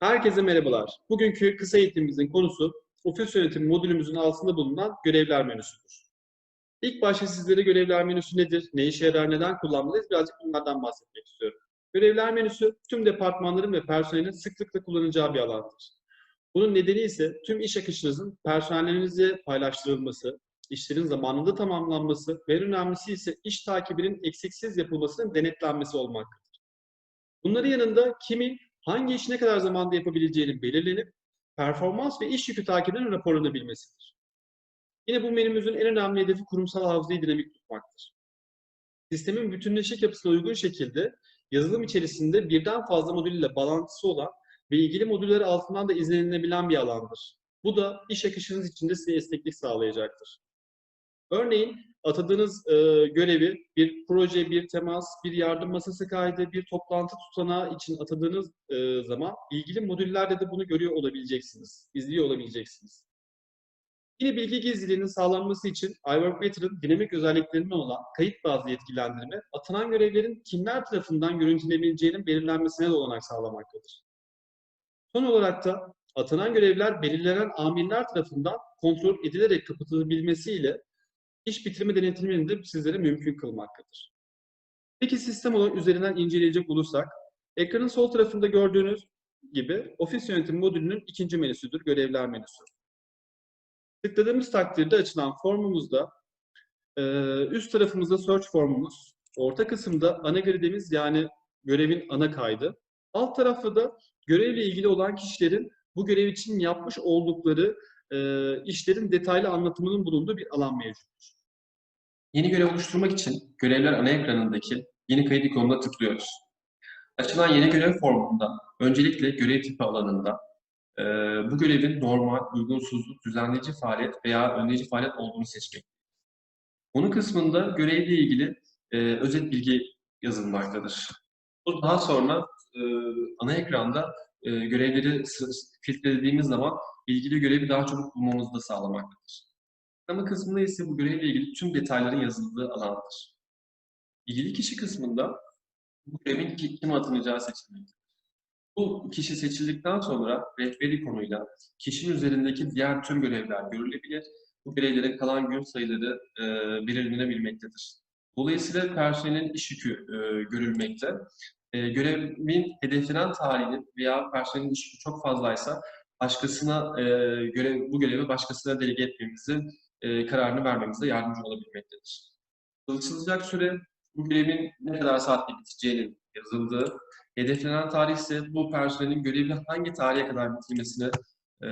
Herkese merhabalar. Bugünkü kısa eğitimimizin konusu ofis yönetimi modülümüzün altında bulunan görevler menüsüdür. İlk başta sizlere görevler menüsü nedir, ne işe yarar, neden kullanmalıyız birazcık bunlardan bahsetmek istiyorum. Görevler menüsü tüm departmanların ve personelin sıklıkla kullanacağı bir alandır. Bunun nedeni ise tüm iş akışınızın personellerinizle paylaştırılması, işlerin zamanında tamamlanması ve en önemlisi ise iş takibinin eksiksiz yapılmasının denetlenmesi olmaktadır. Bunların yanında kimin hangi işi ne kadar zamanda yapabileceğinin belirlenip performans ve iş yükü takibinin raporlanabilmesidir. Yine bu menümüzün en önemli hedefi kurumsal hafızayı dinamik tutmaktır. Sistemin bütünleşik yapısına uygun şekilde yazılım içerisinde birden fazla modül ile bağlantısı olan ve ilgili modüller altından da izlenilebilen bir alandır. Bu da iş akışınız içinde size esneklik sağlayacaktır. Örneğin atadığınız e, görevi bir proje, bir temas, bir yardım masası kaydı, bir toplantı tutanağı için atadığınız e, zaman ilgili modüllerde de bunu görüyor olabileceksiniz, izliyor olabileceksiniz. Yine bilgi gizliliğinin sağlanması için iWork Better'ın dinamik özelliklerinden olan kayıt bazlı yetkilendirme, atanan görevlerin kimler tarafından görüntülenebileceğinin belirlenmesine de olanak sağlamaktadır. Son olarak da atanan görevler belirlenen amirler tarafından kontrol edilerek kapatılabilmesiyle iş bitirme denetimini de sizlere mümkün kılmaktadır. Peki sistem olarak üzerinden inceleyecek olursak, ekranın sol tarafında gördüğünüz gibi ofis yönetim modülünün ikinci menüsüdür, görevler menüsü. Tıkladığımız takdirde açılan formumuzda üst tarafımızda search formumuz, orta kısımda ana gridimiz yani görevin ana kaydı, alt tarafta da görevle ilgili olan kişilerin bu görev için yapmış oldukları işlerin detaylı anlatımının bulunduğu bir alan mevcuttur. Yeni görev oluşturmak için görevler ana ekranındaki yeni kayıt ikonuna tıklıyoruz. Açılan yeni görev formunda öncelikle görev tipi alanında e, bu görevin normal, uygunsuzluk, düzenleyici faaliyet veya önleyici faaliyet olduğunu seçmek. Bunun kısmında görevle ilgili e, özet bilgi yazılmaktadır. Bu daha sonra e, ana ekranda e, görevleri filtrelediğimiz zaman ilgili görevi daha çabuk bulmamızı da sağlamaktadır. Arama kısmında ise bu görevle ilgili tüm detayların yazıldığı alandır. İlgili kişi kısmında bu görevin kim atanacağı seçilmektedir. Bu kişi seçildikten sonra rehberi konuyla kişinin üzerindeki diğer tüm görevler görülebilir. Bu görevlerin kalan gün sayıları e, belirlenebilmektedir. Dolayısıyla personelin iş yükü e, görülmekte. E, görevin hedeflenen tarihinin veya personelin iş yükü çok fazlaysa başkasına e, görev, bu görevi başkasına delege etmemizi e, kararını vermemize yardımcı olabilmektedir. Çalışılacak süre bu görevin ne kadar saatte biteceğinin yazıldığı, hedeflenen tarih ise bu personelin görevi hangi tarihe kadar bitirmesini e,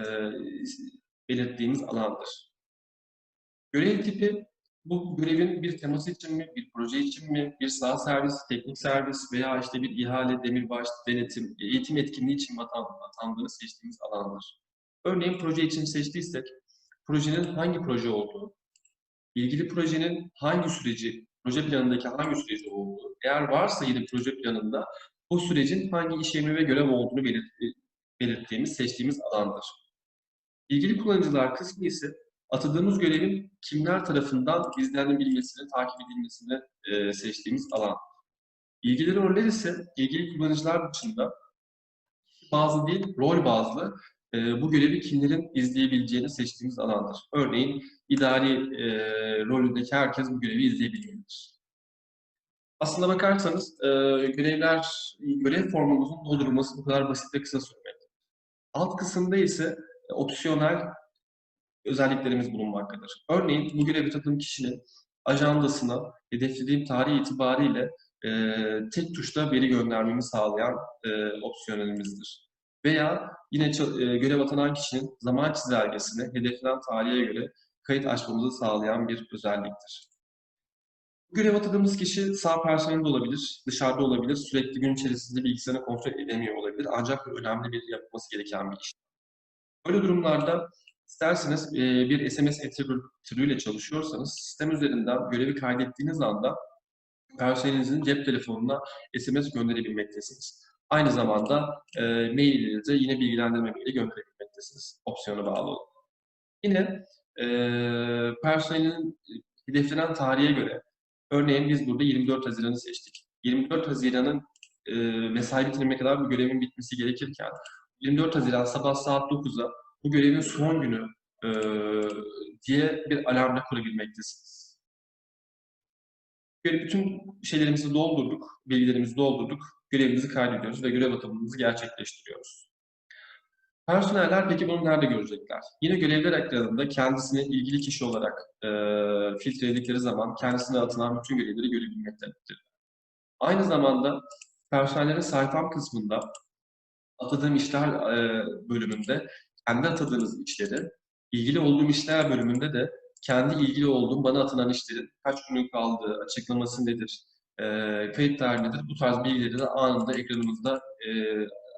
belirttiğimiz alandır. Görev tipi bu görevin bir teması için mi, bir proje için mi, bir sağ servis, teknik servis veya işte bir ihale, demirbaş, denetim, eğitim etkinliği için mi atandığını seçtiğimiz alandır. Örneğin proje için seçtiysek, projenin hangi proje olduğu, ilgili projenin hangi süreci, proje planındaki hangi süreci olduğu, eğer varsa yine proje planında bu sürecin hangi işlemi ve görev olduğunu belirt belirttiğimiz, seçtiğimiz alandır. İlgili kullanıcılar kısmı ise atadığımız görevin kimler tarafından izlenebilmesini, takip edilmesini e, seçtiğimiz alan. İlgili roller ise ilgili kullanıcılar dışında bazı değil, rol bazlı e, bu görevi kimlerin izleyebileceğini seçtiğimiz alandır. Örneğin idari e, rolündeki herkes bu görevi izleyebilmelidir. Aslına bakarsanız e, görevler, görev formumuzun doldurulması bu kadar basit ve kısa sürmekte. Alt kısımda ise opsiyonel özelliklerimiz bulunmaktadır. Örneğin bu görevi tatım kişinin ajandasına hedeflediğim tarih itibariyle e, tek tuşla veri göndermemi sağlayan e, opsiyonelimizdir. Veya yine e, görev atanan kişinin zaman çizelgesine hedeflenen tarihe göre kayıt açmamızı sağlayan bir özelliktir. Görev atadığımız kişi sağ personelde olabilir, dışarıda olabilir, sürekli gün içerisinde bilgisayarını kontrol edemiyor olabilir. Ancak önemli bir yapılması gereken bir iş. Böyle durumlarda isterseniz bir SMS türüyle çalışıyorsanız sistem üzerinden görevi kaydettiğiniz anda personelinizin cep telefonuna SMS gönderebilmektesiniz. Aynı zamanda e, mail ile de yine bilgilendirme maili gönderebilmektesiniz opsiyona bağlı olarak. Yine e, personelin hedeflenen tarihe göre örneğin biz burada 24 Haziran'ı seçtik. 24 Haziran'ın e, mesai bitimine kadar bu görevin bitmesi gerekirken 24 Haziran sabah saat 9'a bu görevin son günü e, diye bir alarmla kurabilmektesiniz. Böyle bütün şeylerimizi doldurduk, bilgilerimizi doldurduk, görevimizi kaydediyoruz ve görev atımımızı gerçekleştiriyoruz. Personeller peki bunu nerede görecekler? Yine görevler ekranında kendisini ilgili kişi olarak e, filtreledikleri zaman kendisine atılan bütün görevleri görebilmektedir. Aynı zamanda personellerin sayfam kısmında atadığım işler e, bölümünde kendi atadığınız işleri, ilgili olduğum işler bölümünde de kendi ilgili olduğum bana atılan işlerin kaç günün kaldığı, açıklaması nedir, e, kayıt tarihi nedir, bu tarz bilgileri de anında ekranımızda e,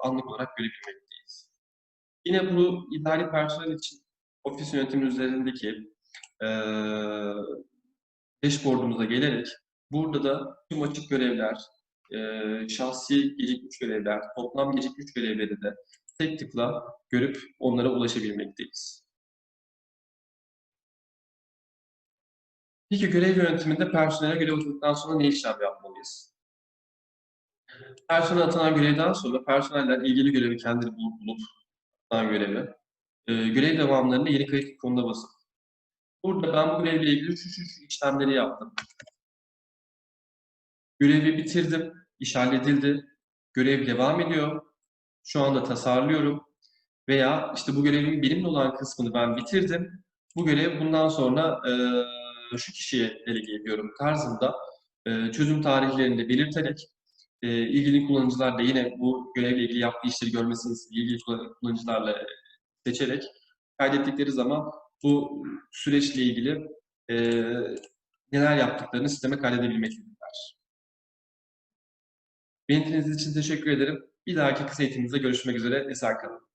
anlık olarak görebilmekteyiz. Yine bu idari personel için ofis yönetimi üzerindeki e, dashboard'umuza gelerek burada da tüm açık görevler, e, şahsi gecikmiş görevler, toplam gecikmiş görevleri de tek tıkla görüp onlara ulaşabilmekteyiz. Peki görev yönetiminde personele görev atıldıktan sonra ne işlem yapmalıyız? Personel atanan görevden sonra personeller ilgili görevi kendileri bulup bulup atanan görevi, e, görev devamlarında yeni kayıt ikonuna basıp burada ben bu görevle ilgili şu şu şu işlemleri yaptım. Görevi bitirdim, iş halledildi, görev devam ediyor, şu anda tasarlıyorum veya işte bu görevin benimle olan kısmını ben bitirdim, bu görev bundan sonra e, şu kişiye delege ediyorum tarzında e, çözüm tarihlerini de belirterek e, ilgili kullanıcılar da yine bu görevle ilgili yaptığı işleri görmesini ilgili kullanıcılarla seçerek kaydettikleri zaman bu süreçle ilgili e, neler yaptıklarını sisteme kaydedebilmektedirler. Beni için teşekkür ederim. Bir dahaki kısa eğitimimizde görüşmek üzere. Esen kalın.